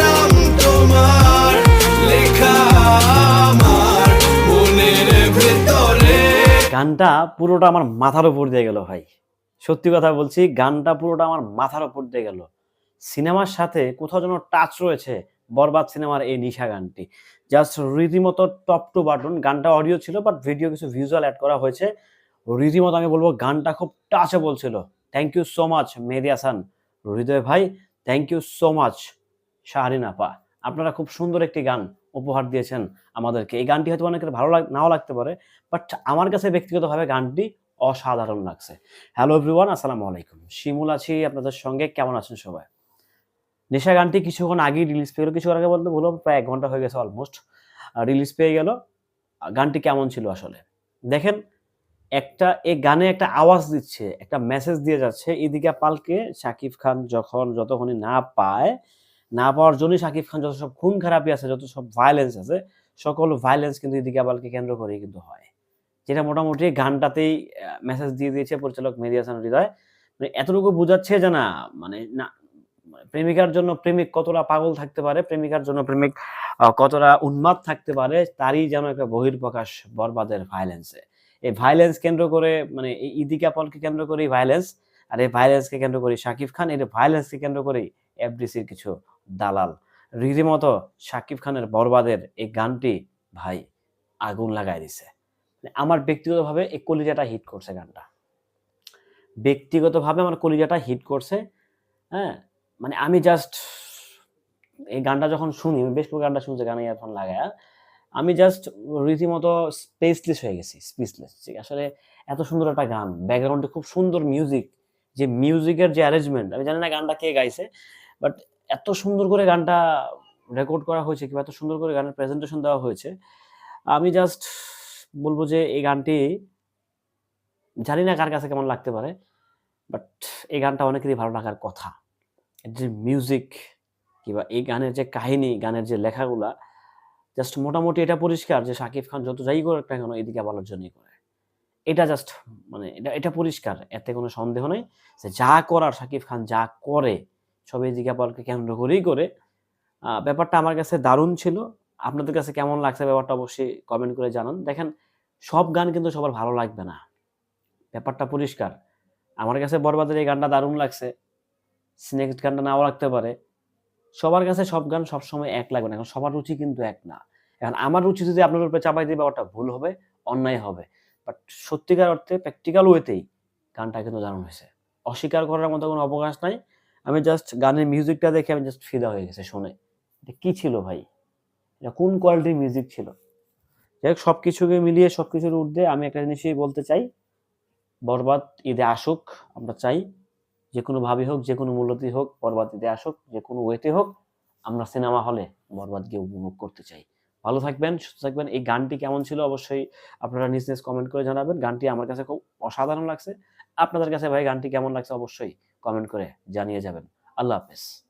নাম তোমার গানটা পুরোটা আমার মাথার উপর দিয়ে গেল ভাই। সত্যি কথা বলছি, গানটা পুরোটা আমার মাথার উপর দিয়ে গেল। সিনেমার সাথে কোথাও যেন টাচ রয়েছে বরবাদ সিনেমার এই নিশা গানটি। জাস্ট রীতিমতো টপ টু বাটন গানটা অডিও ছিল বাট ভিডিও কিছু ভিজুয়াল অ্যাড করা হয়েছে। রীতিমতো আমি বলব, গানটা খুব টাচেবল ছিল। Thank you so much Mehedi Hridoy ভাই thank you so much Shahrin আপা। আপনারা খুব সুন্দর একটি গান উপহার দিয়েছেন আমাদেরকে। এই গানটি হয়তো অনেকের ভালো নাও লাগতে পারে বাট আমার কাছে ব্যক্তিগতভাবে গানটি অসাধারণ লাগছে। হ্যালো এভরিওয়ান আসসালামু আলাইকুম। শিমুল আছি আপনাদের সঙ্গে, কেমন আছেন সবাই? নেশা গানটি কিছুক্ষণ আগেই রিলিজ পেয়ে গেল, কিছুক্ষণ আগে বলতে বলব প্রায় এক ঘণ্টা হয়ে গেছে অলমোস্ট রিলিজ পেয়ে গেল। গানটি কেমন ছিল আসলে? দেখেন একটা এই গানে একটা আওয়াজ দিচ্ছে, একটা মেসেজ দিয়ে যাচ্ছে ইদিকা পালকে শাকিব খান যখন যতক্ষণই না পায়, না পাওয়ার জন্যই শাকিব খান যত সব খুন খারাপি আছে, যত সব ভায়োলেন্স আছে, সকল ভায়োলেন্স কিন্তু ইদিকা পালকে কেন্দ্র করেই কিন্তু হয়। যেটা মোটামুটি গানটাতেই মেসেজ দিয়ে দিয়েছে পরিচালক মেহেদি হৃদয়। মানে এতটুকু বোঝাচ্ছে যে না মানে না মানে প্রেমিকার জন্য প্রেমিক কতটা পাগল থাকতে পারে, প্রেমিকার জন্য প্রেমিক কতটা উন্মাদ থাকতে পারে, তারই যেন একটা বহির্প্রকাশ বরবাদের ভায়োলেন্সে এই ভায়োলেন্স কেন্দ্র করে মানে এই ইদিকা পলকে কেন্দ্র করে ভায়োলেন্স আর এই ভায়োলেন্সকে কেন্দ্র করে শাকিব খান এই ভায়োলেন্সকে কেন্দ্র করে এফডিসির কিছু দালাল। রীতিমতো শাকিব খানের বরবাদের এই গানটি ভাই আগুন লাগাই দিছে। মানে আমার ব্যক্তিগতভাবে এই কলিজাটা হিট করছে গানটা। ব্যক্তিগতভাবে আমার কলিজাটা হিট করছে হ্যাঁ? মানে আমি জাস্ট এই গানটা যখন শুনি বেশ কিছু গানটা শুনছে, গানে ইয়ারফোন লাগায় আমি জাস্ট রীতিমতো স্পেসলেস হয়ে গেছি স্পেসলেস আসলে এত সুন্দর একটা গান ব্যাকগ্রাউন্ডে খুব সুন্দর মিউজিক যে মিউজিকের যে অ্যারেঞ্জমেন্ট আমি জানি না গানটা কে গাইছে বাট এত সুন্দর করে গানটা রেকর্ড করা হয়েছে কিংবা এত সুন্দর করে গানের প্রেজেন্টেশন দেওয়া হয়েছে, আমি জাস্ট বলব যে এই গানটি জানি না কার কাছে কেমন লাগতে পারে বাট এই গানটা অনেকেরই ভালো লাগার কথা। যে মিউজিক কিংবা এই গানের যে কাহিনী, গানের যে লেখাগুলা জাস্ট মোটামুটি এটা পরিষ্কার যে শাকিব খান যত যাই করে না কেন এদিকে ভালোর জন্যই করে। এটা জাস্ট মানে এটা এটা পরিষ্কার, এতে কোনো সন্দেহ নেই যে যা করার শাকিব খান যা করে সব এদিকে বলকে কেন্দ্র করেই করে। ব্যাপারটা আমার কাছে দারুণ ছিল। আপনাদের কাছে কেমন লাগছে ব্যাপারটা অবশ্যই কমেন্ট করে জানান। দেখেন, সব গান কিন্তু সবার ভালো লাগবে না। ব্যাপারটা পরিষ্কার। আমার কাছে বরবাদের এই গানটা দারুণ লাগছে। নেক্সট গানটা নাও লাগতে পারে। সবার কাছে সব গান সবসময় এক লাগবে না, এখন সবার রুচি কিন্তু এক না। এখন আমার রুচি যদি আপনার উপরে চাপাই দিয়ে ওটা ভুল হবে, অন্যায় হবে। বাট সত্যিকার অর্থে প্র্যাকটিক্যাল ওয়েতেই গানটা কিন্তু দারুণ হয়েছে। অস্বীকার করার মতো কোনো অবকাশ নাই। আমি জাস্ট গানের মিউজিকটা দেখে আমি জাস্ট ফিদা হয়ে গেছে শুনে। এটা কি ছিল ভাই? এটা কোন কোয়ালিটির মিউজিক ছিল? যাই হোক সব কিছুকে মিলিয়ে সব কিছুর ঊর্ধ্বে আমি একটা জিনিসই বলতে চাই। বরবাদ ঈদে আসুক, আমরা চাই যে কোনো ভাবে হোক যে কোনো মূল্যতেই হোক, বরবাদিতে আসুক যে কোনো ওয়েতে হোক, আমরা সিনেমা হলে বরবাদকে উপভোগ করতে চাই। ভালো থাকবেন, সুস্থ থাকবেন। এই গানটি কেমন ছিল অবশ্যই আপনারা নিজ নিজ কমেন্ট করে জানাবেন। গানটি আমার কাছে খুব অসাধারণ লাগছে। আপনাদের কাছে ভাই গানটি কেমন লাগছে অবশ্যই কমেন্ট করে জানিয়ে যাবেন। আল্লাহ হাফেজ।